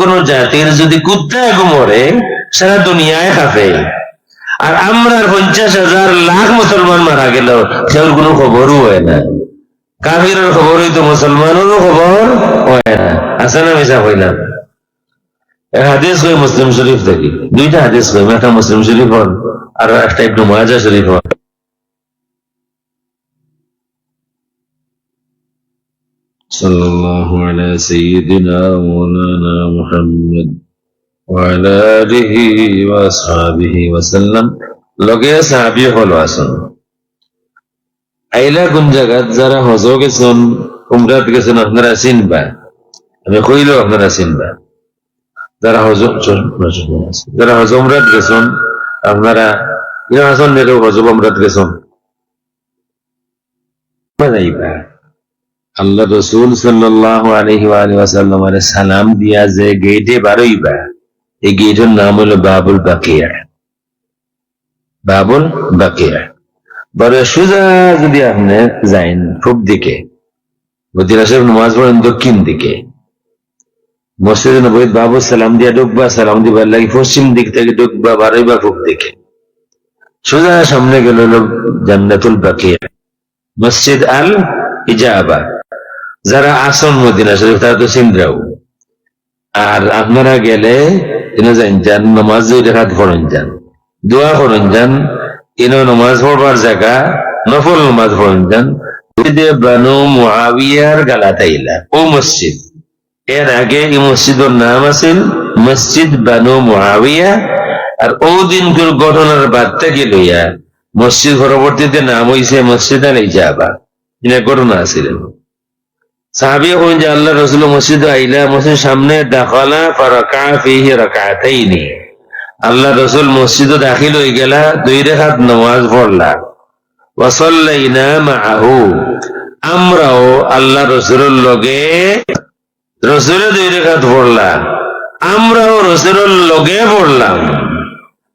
কোনো জাতির যদি কুত্তা মরে, সারা দুনিয়ায় খাবে। আর আমরা পঞ্চাশ হাজার লাখ মুসলমান মারা গেল সেওর কোনো খবরও হয় না। কাফিরের খবর হইতো মুসলমানেরও খবর হয় না। আছে না মিশা হয় না? হাদিস কই মুসলিম শরীফ থেকে দুইটা হাদিস কই একটা মুসলিম শরীফ হল আর একটা ইবনু মাজা শরীফ হল صلى الله على سيدنا مولانا محمد وعلى آله وأصحابه وسلم লগে সাহাবি হলো আসুন আইলা কোন জায়গাত যারা হজ গেছেন উমরাত গেছেন আপনারা চিনবা আমি কইলেও আপনারা চিনবা যারা হজ যারা হজ উমরাত গেছেন আপনারা ইরা হাসন নেরও হজ উমরাত গেছেন যাইবা আল্লাহ রসুল ওয়াসাল্লামের সালাম দিয়া যে গেটে বারইবা, এই গেটের নাম হলো বাবুল বাকিয়া। বাবুল বাকিয়া। বড় সোজা যদি আপনি যাইন পূব দিকে নামাজ পড়েন দক্ষিণ দিকে। মসজিদ নবীদ বাবু সালাম দিয়া ঢুকবা সালাম দিবার লাগে পশ্চিম দিক থেকে ঢুকবা বারইবা পূব দিকে। সোজা সামনে গেল জান্নাতুল বাকিয়া, মসজিদ আল ইজাবা যারা আসন মদিনা শরীফ, তারা তো সিন্দ্রাও। আর আপনারা গেলে এনে যান নমাজ রেখাত পড়েন যান। দোয়া করেন যান ইনো নমাজ পড়বার জায়গা, নফল নমাজ পড়েন যান। এই নাম আছিল বানু এটা ঘটনা আছিল। সাহাবি কইন যে আল্লাহ রসুল মসজিদ আইলা মসজিদ সামনে দাখালা ফারাকা ফিহি রাকাতাইনি। আল্লাহ রসুল মসজিদ দাখিল হয়ে গেলা, দুই রেখাত নামাজ পড়লা। ওয়াসাল্লাইনা মাআহু। আমরাও আল্লাহ রসুলের লগে রসুলে দুই রেখাত পড়লা আমরাও রসুলের লগে পড়লাম।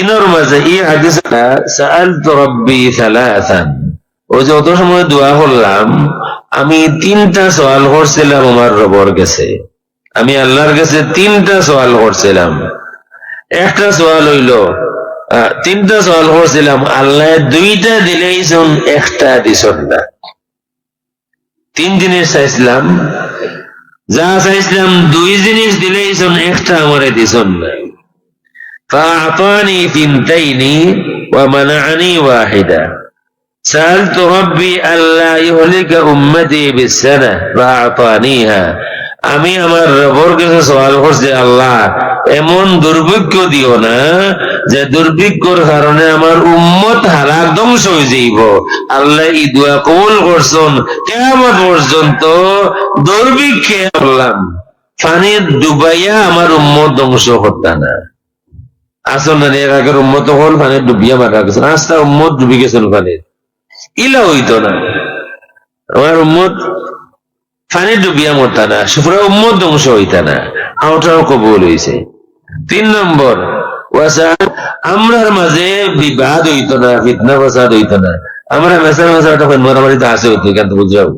ইনর মাঝে ই হাদিস সাআলতু রাব্বি সালাসান। ও যে অত সময় দোয়া করলাম, আমি তিনটা সওয়াল করছিলাম আমার রবর কাছে। আমি আল্লাহর কাছে তিনটা সওয়াল করছিলাম। একটা সওয়াল হইল তিনটা সওয়াল করছিলাম, আল্লাহ দুইটা দিলেই শুন একটা দিছন না। তিন জিনিস চাইছিলাম, যা চাইছিলাম, দুই জিনিস দিলেই শুন একটা আমারে দিছন না। فأعطاني ثنتين ومنعني واحدة سألت ربي ألا يهلك أمتي بالسنة فأعطانيها আমি আমার রবর কাছে সওয়াল করছি আল্লাহ এমন দুর্ভিক্ষ দিও না যে দুর্ভিক্ষর কারণে আমার উম্মত হালাক ধ্বংস হয়ে যাইব আল্লাহ ই দোয়া কবুল করছেন কেমন পর্যন্ত দুর্ভিক্ষে করলাম পানি ডুবাইয়া আমার উম্মত ধ্বংস করতা না আগের উম্মত হল পানি ডুবিয়া মারা গেছে। রাস্তা উম্মত ডুবি পানি ইলা না। আমার উম্মত ডুবিয়া মরতা না উম্মত ধ্বংস হইতা না। আওটাও তিন নম্বর আমরার মাঝে বিবাদ হইত না, ফিতনা ফাসাদ হইত না। আমরা মেসার মেসার তখন মারামারিতে আসে হইতো কেন বুঝাও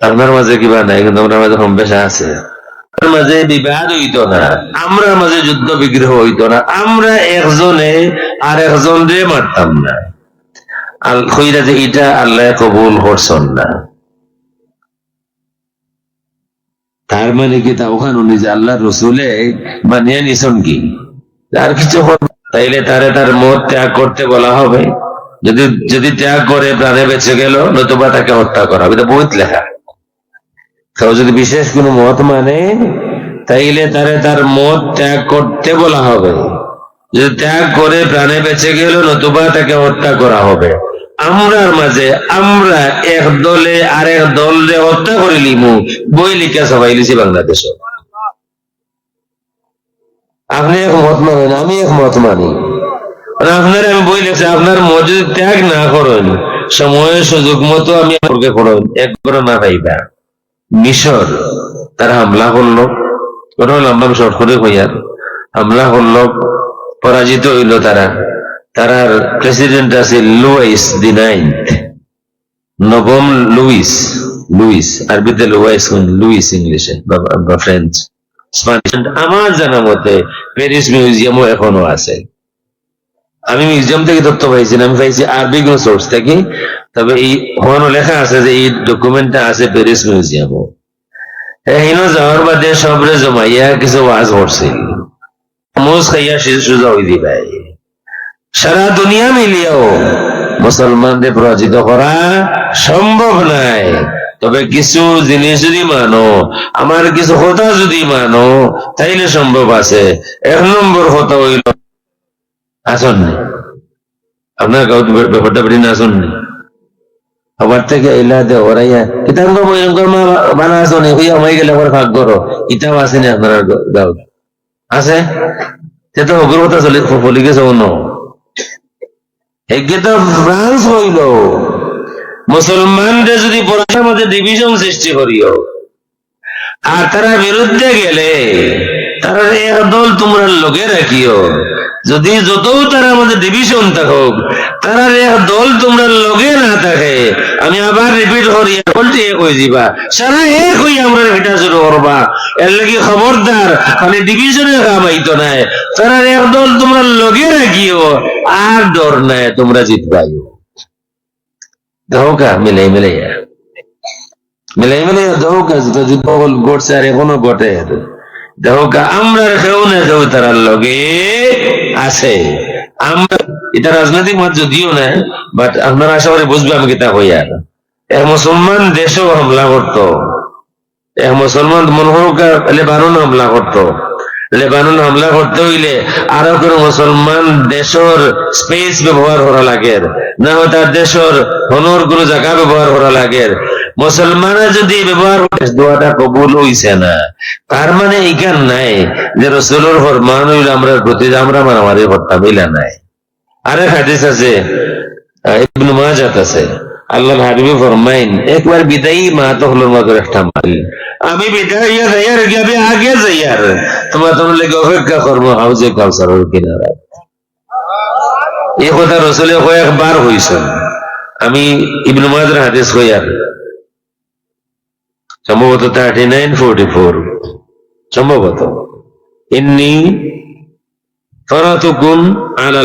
আপনার মাঝে কিবা নাই, কিন্তু আমার মাঝে কম আছে। মাঝে বিবাদ হইতো না। আমরা মাঝে যুদ্ধ বিগ্রহ হইতো না। আমরা একজনে আর একজন রে মারতাম না। যে এটা আল্লাহ কবুল করছেন না। তার মানে কি তা ওখানে উনি যে আল্লাহ রসুলে মানিয়ে নিছেন কি? আর কিছু তাইলে তারে তার মত ত্যাগ করতে বলা হবে। যদি যদি ত্যাগ করে প্রাণে বেঁচে গেল, নতুবা তাকে হত্যা করা হবে। এটা বহুত লেখা। কেউ যদি বিশেষ কোনো মত মানে তাইলে তারে তার মত ত্যাগ করতে বলা হবে। যদি ত্যাগ করে প্রাণে বেঁচে গেল, নতুবা তাকে হত্যা করা হবে। আমরার মাঝে আমরা এক দলে আর এক দলে হত্যা করে লিমু। বই লিখা সবাই লিছি বাংলাদেশ। আপনি এক মত মানেন, আমি এক মত মানি। আপনার আমি বই লেখছি, আপনার মত যদি ত্যাগ না করেন সময় সুযোগ মতো আমি করুন একবার না পাইবা। মিশর, তারা হামলা করল। কোনো লম্বা শর্ট করে হইয়ার হামলা করল, পরাজিত হইল তারা। তারার প্রেসিডেন্ট আছে লুইস দি নাইন্থ। নবম লুইস লুইস, আরবিতে লুইস লুইস ইংলিশে, বা ফ্রেঞ্চ। আমার জানা মতে, প্যারিস মিউজিয়ামও এখনও আছে। আমি মিউজিয়াম থেকে তথ্য পাইছি আমি পাইছি আরবি কোন সোর্স থেকে। তবে এই ওখানে লেখা আছে যে এই ডকুমেন্টটা আছে প্যারিস বাদে সবরে কিছু ওয়াজ করছিল সারা দুনিয়া মুসলমানদের পরাজিত করা সম্ভব নাই। তবে কিছু জিনিস যদি মানো, আমার কিছু কথা যদি মানো, তাইলে সম্ভব আছে। এক নম্বর কথা হইল আসননি আপনার গাঁত ব্যাপারটা বেরিয়ে না আসননি আবার থেকে এলা দে ওরাইয়া কিতাব গো ভয়ঙ্কর মা বানা আসনে হইয়া হয়ে গেলে আবার ভাগ করো কিতাব আসেনি আপনার আছে সে তো অগ্রতা চলে ফলি গেছে অন্য। একে তো হইল। মুসলমানদের যদি পড়াশোনার মধ্যে ডিভিশন সৃষ্টি করিও, আর তারা বিরুদ্ধে গেলে তারা এক দল তোমরা লোকে রাখিও। যদি যত তারা আমাদের ডিভিশন থাকুক তারা দল তোমরা লগে না থাকে, আমি আবার রিপিট করি বলছি এক হয়ে যাবা সারা এক হয়ে আমরা এটা শুরু করবা। এর লাগি খবরদার মানে ডিভিশনে কাম আইতো নাই তারা এক দল তোমরা লগে রাখিও, আর ডর নাই, তোমরা জিতবাইও। দেখো কা, মিলাই মিলাইয়া। মিলাই মিলাই দেখো কা, যেটা যুদ্ধ ঘটছে আর এখনও ঘটে। দেখো আমরা কেউ না কেউ তারার লগে আছে। আমরা এটা রাজনৈতিক মত যদিও না বাট আপনারা আশা করি বুঝবে আমি কিতা কই আর এক মুসলমান দেশও হামলা করতো। এক মুসলমান মনে লেবানন হামলা করতো। লেবানন হামলা করতে হইলে আরও কোন মুসলমান দেশের স্পেস ব্যবহার করা লাগে। না তার দেশের হনর কোন জায়গা ব্যবহার করা লাগে। মুসলমানে যদি ব্যবহার দোয়াটা কবুল হইছে না, তার মানে এইখান নাই যে রসুলের ফরমান হইলে আমরা প্রতি আমরা মারামারি করতাম ইলা নাই। আরেক হাদিস আছে আছে আল্লাহ হাবিবি ফরমাইন, একবার বিদায়ী মা তো হলো একটা মাল আমি বিদায় যাইয়ার আমি আগে যাইয়ার? তোমার তোমার লেগে অপেক্ষা করব, হাউজে কাউসারের কিনারা এই কথা রসুলে কয়েকবার হইছেন। আমি ইবনু মাজার হাদিস হইয়ার সম্ভবত থার্টি নাইন ফোরটি ফোর সম্ভবত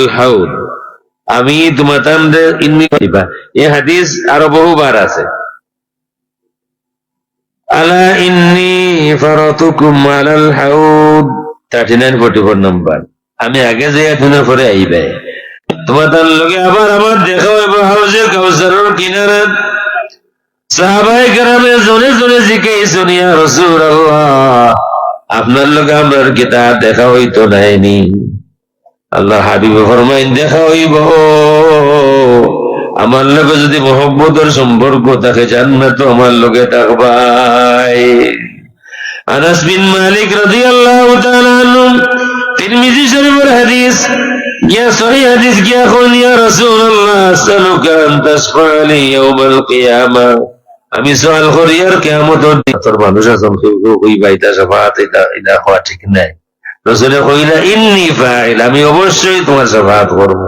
হাউদ। আমি আরও বহুবার আছে। আমি আগে যে দিনের পরে আইবে। তোমাদের লগে আবার আমার দেখা হাউজে কাউসারের কিনারে সাহাবাই জনে জনে জিকে শুনিয়া রসুল আপনার লগে আমার কিতাব দেখা হইতো নাইনি? আল্লাহ হাবিব ফরমাইন, দেখা হইব। আমার লগে যদি মোহাম্মদের সম্পর্ক থাকে, জান্নাত আমার লগে থাকবাই। আনাস বিন মালিক তাআলা আনহু, তিরমিজি শরীফের হাদিস, ইয়া সহিহ হাদিস কিয়া কোন ইয়া রাসূলুল্লাহ আসসালুকা আন তাশফালি ইয়াউমাল কিয়ামা। আমি সওয়াল করি আর দিন তোর মানুষ কেউ ওই বাইতা সাফাত এটা এটা হওয়া ঠিক নাই। রসুলে কইলা ইন্নি ফাইল, আমি অবশ্যই তোমার সাফাত করব।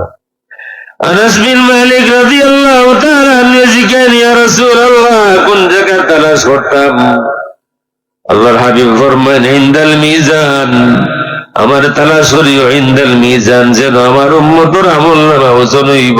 কোন করতাম? মিজান, আমার তালাশ করিও, ইনদাল মিজান, যেন আমার উম্মতর আমল নামা ওজন হইব।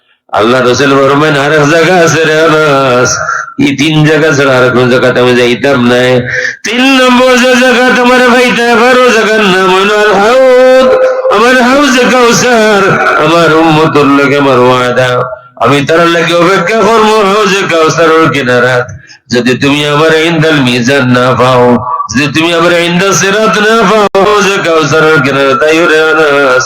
আল্লাহ রসুল ফরমান আর এক জায়গা আছে রে এই তিন জায়গা ছাড়া আর কোন জায়গাতে আমি যাইতাম না। তিন নম্বর যে জায়গা তোমার ভাইতে পারো জায়গার নাম হাউদ আমার হাউজে কাউসার, আমার উম্মতুর লোকে আমার ওয়াদা। আমি তার লাগে অপেক্ষা করব হাউজে কাউসারের কিনারাত। যদি তুমি আমার ইন্দাল মিজান না পাও, যদি তুমি আমার ইন্দা সিরাত না পাও, হাউজে কাউসারের কিনারা তাই রে আনাস।